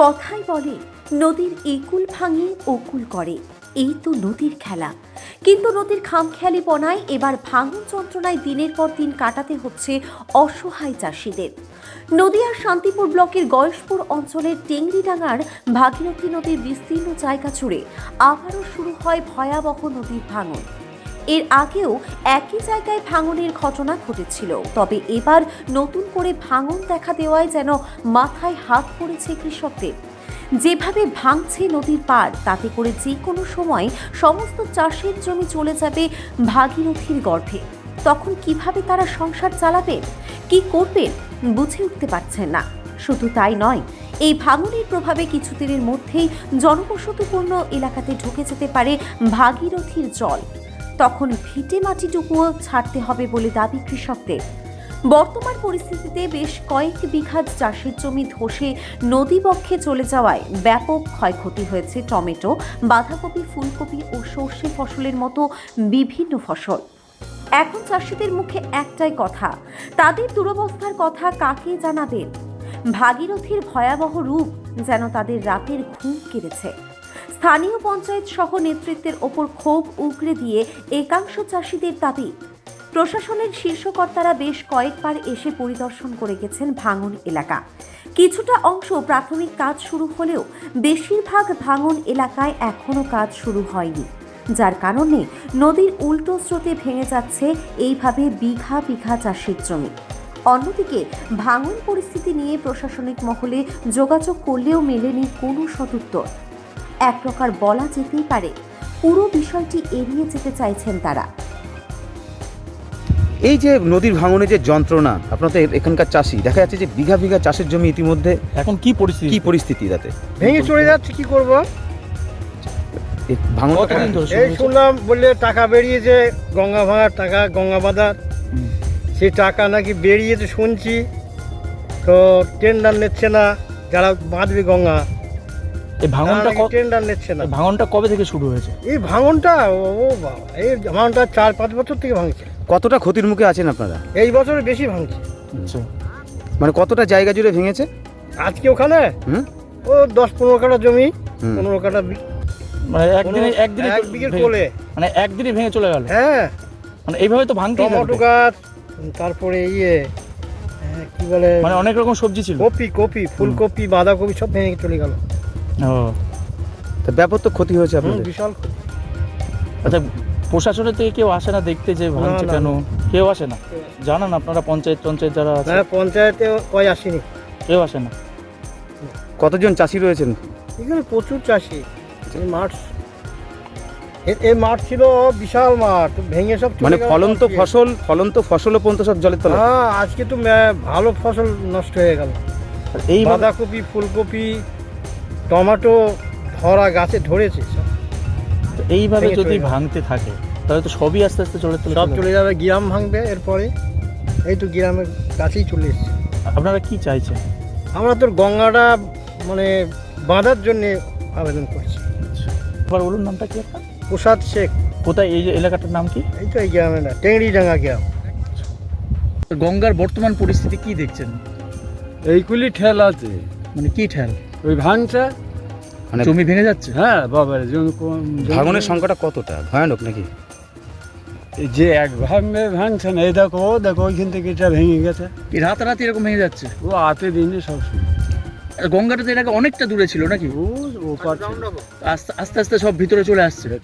কথাই বলে, নদীর একুল ভাঙে ওকুল করে। এই তো নদীর খেলা। কিন্তু নদীর খামখেয়ালিপনায় এবার ভাঙন যন্ত্রণায় দিনের পর দিন কাটাতে হচ্ছে অসহায় চাষিদের। নদীয়ার শান্তিপুর ব্লকের গয়েশপুর অঞ্চলের টেংরিডাঙ্গার ভাগীরথী নদীর বিস্তীর্ণ জায়গা জুড়ে আবারও শুরু হয় ভয়াবহ নদীর ভাঙন। এর আগেও একই জায়গায় ভাঙনের ঘটনা ঘটেছিল। তবে এবার নতুন করে ভাঙন দেখা দেওয়ায় যেন মাথায় হাত পড়েছে কৃষকদের। যেভাবে ভাঙছে নদীর পার তাতে করে যে কোনো সময় সমস্ত চাষের জমি চলে যাবে ভাগীরথীর গর্ভে। তখন কীভাবে তারা সংসার চালাবেন কি করবেন বুঝে উঠতে পারছেন না। শুধু তাই নয়, এই ভাঙনের প্রভাবে কিছুদিনের মধ্যেই জনবসতিপূর্ণ এলাকাতে ঢুকে যেতে পারে ভাগীরথীর জল। তখন ভিটে মাটিটুকুও ছাড়তে হবে বলে দাবি কৃষকদের। বর্তমান পরিস্থিতিতে বেশ কয়েক বিঘা চাষের জমি ধসে নদীবক্ষে চলে যাওয়ায় ব্যাপক ক্ষয়ক্ষতি হয়েছে টমেটো, বাঁধাকপি, ফুলকপি ও সর্ষে ফসলের মতো বিভিন্ন ফসল। এখন চাষিদের মুখে একটাই কথা, তাদের দুরবস্থার কথা কাকে জানাবেন? ভাগীরথীর ভয়াবহ রূপ যেন তাদের রাতের ঘুম কেড়েছে। স্থানীয় পঞ্চায়েত সহ নেতৃত্বের ওপর ক্ষোভ উগরে দিয়ে একাংশ চাষিদের দাবি। প্রশাসনের শীর্ষকর্তারা বেশ কয়েকবার এসে পরিদর্শন করে গেছেন ভাঙন এলাকা। কিছুটা অংশ প্রাথমিক কাজ শুরু হলেও বেশিরভাগ ভাঙন এলাকায় এখনও কাজ শুরু হয়নি। যার কারণে নদীর উল্টো স্রোতে ভেঙে যাচ্ছে এইভাবে বিঘা বিঘা চাষের জমি। অন্যদিকে ভাঙন পরিস্থিতি নিয়ে প্রশাসনিক মহলে যোগাযোগ করলেও মেলেনি কোনো সদুত্তর। এক প্রকার বলা যেতেই পারে। পুরো বিষয়টি এড়িয়ে যেতে চাইছেন তারা। এই যে নদীর ভাঙনে যে যন্ত্রণা আপনার তো এখানকার চাষি দেখা যাচ্ছে যে বিঘা বিঘা চাষের জমি ইতিমধ্যে এখন কি পরিস্থিতি? কি পরিস্থিতি তাতে? ভেঙে চলে যাচ্ছে কি করব? শুরু এই শুনলাম বললে টাকা বেরিয়েছে গঙ্গা ভাঙার টাকা গঙ্গা বাঁধার। সেই টাকা নাকি বেরিয়েছে শুনছি তো টেন্ডার নিচ্ছে না যারা বাঁধবে গঙ্গা। এই ভাঙনটা টেন্ডার নিচ্ছে না। ভাঙনটা কবে থেকে শুরু হয়েছে? এই ভাঙনটা ও ও বাবা এই ভাঙনটা চার পাঁচ বছর থেকে ভাঙছে। কতটা ক্ষতির মুখে আছেন আপনারা? এই বছরে বেশি ভাঙছে। আচ্ছা। মানে কতটা জায়গা জুড়ে ভেঙেছে? আজকে ওখানে? হুম? ও দশ পনেরো কাঠা জমি পনেরো কাঠা বি- মানে একদিনে একদিনে এক বিঘের কোলে। মানে একদিনে ভেঙে চলে গেল? হ্যাঁ। মানে এইভাবে তো ভাঙতেই টমেটো গাছ তারপরে ইয়ে হ্যাঁ, কি বলে? মানে অনেক রকম সবজি ছিল। কপি কপি ফুলকপি বাঁধাকপি সব ভেঙে চলে গেল। ও। তা ব্যাপক তো ক্ষতি হয়েছে আপনাদের? বিশাল আচ্ছা প্রশাসনের থেকে কেউ আসে না দেখতে যে ভাঙছে কেন? কেউ আসে না? জানান আপনারা পঞ্চায়েত পঞ্চায়েত যারা আছে? পঞ্চায়েতে কয় আসেনি। কেউ আসে না। কতজন চাষি রয়েছেন? এখানে প্রচুর চাষি। এই মাঠ এ- এই মাঠ ছিল বিশাল মাঠ ভেঙে সব মানে ফলন্ত আজকে। ফসল ফলন্ত ফসলও পর্যন্ত সব জলের তলায়। হ্যাঁ আজকে তো ভালো ফসল নষ্ট হয়ে গেল। এই বাঁধাকপি ফুলকপি টমেটো ধরা গাছে ধরেছে সব। এইভাবে যদি ভাঙতে থাকে তাহলে তো সবই আস্তে আস্তে চলে সব চলে যাবে গ্রাম ভাঙবে এরপরে। এই তো গ্রামের কাছেই চলে এসছে। আপনারা কি চাইছেন? আমরা তো গঙ্গাটা মানে বাঁধার জন্য আবেদন করছি। এবার বলুন নামটা কি আপনার? প্রসাদ শেখ। কোথায় এই যে এলাকাটার নাম কি? এই তো এই গ্রামের না টেংরিডাঙ্গা গ্রাম। গঙ্গার বর্তমান পরিস্থিতি কি দেখছেন? এইগুলি ঠেল আছে। মানে কি ঠেল? ওই ভাঙছে। মানে জমি ভেঙে যাচ্ছে? হ্যাঁ জমি ভাঙনের সংখ্যাটা কতটা? ভয়ানক নাকি? এই যে এক ভাঙবে ভাঙছে না। এই দেখো ও দেখো ওইখান থেকে এটা ভেঙে গেছে। রাতারাতি এরকম ভেঙে যাচ্ছে? ও হাতে দিনে সব গঙ্গাটা তো এর আগে অনেকটা দূরে ছিল নাকি? ও ও আস্তে আস্তে আস্তে সব ভিতরে চলে আসছে।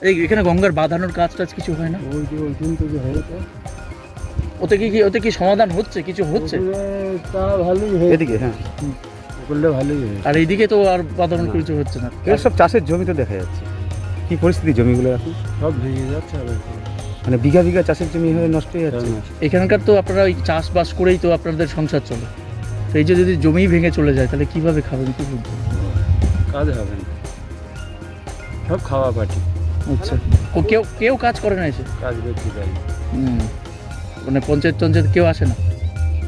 এই এখানে গঙ্গার বাঁধানোর কাজ টাজ কিছু হয় না? ওই যে ওইখান থেকে হয়েছে। ওতে কি কি- ওতে কি সমাধান হচ্ছে? কিছু হচ্ছে? তা ভালোই এদিকে হ্যাঁ। করলে ভালোই হয়েছে আর এইদিকে তো আর বাঁধানোর কিছু হচ্ছে না। সব চাষের জমি তো দেখা যাচ্ছে। কি পরিস্থিতি জমিগুলো এখন? সব ভেঙে যাচ্ছে আবার কি। মানে বিঘা বিঘা চাষের জমি হয়ে নষ্ট হয়ে যাচ্ছে? এখানকার তো আপনারা ওই চাষবাস করেই তো আপনাদের সংসার চলে। তো এই যে যদি জমি ভেঙে চলে যায় তাহলে কীভাবে খাবেন কি কাজ হবে না। সব খাওয়া পাটি। আচ্ছা। কেউ কেউ কাজ করে না এসে? কাজ করতে পারি হুম। মানে পঞ্চায়েত টঞ্চায়েত কেউ আসে না?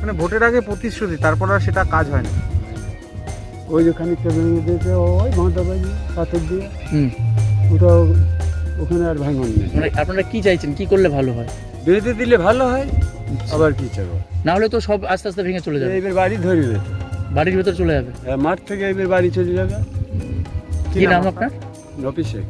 মানে ভোটের আগে প্রতিশ্রুতি তারপর আর সেটা কাজ হয় না। ওই যে খানিকটা ভেঙে দিয়েছে ওই ভাঁটা বাজি পাথর দিয়ে হুম। ওটাও ওখানে আর ভাঙন নেই। মানে আপনারা কি চাইছেন? কি করলে ভালো হয়? বেঁধে দিলে ভালো হয় আবার কি চাবো? না হলে তো সব আস্তে আস্তে ভেঙে চলে যাবে। এবার বাড়ি ধরবে। বাড়ির ভেতর চলে যাবে। এ মাঠ থেকে এবার বাড়ি চলে যাবে। কি নাম আপনার? নফি শেখ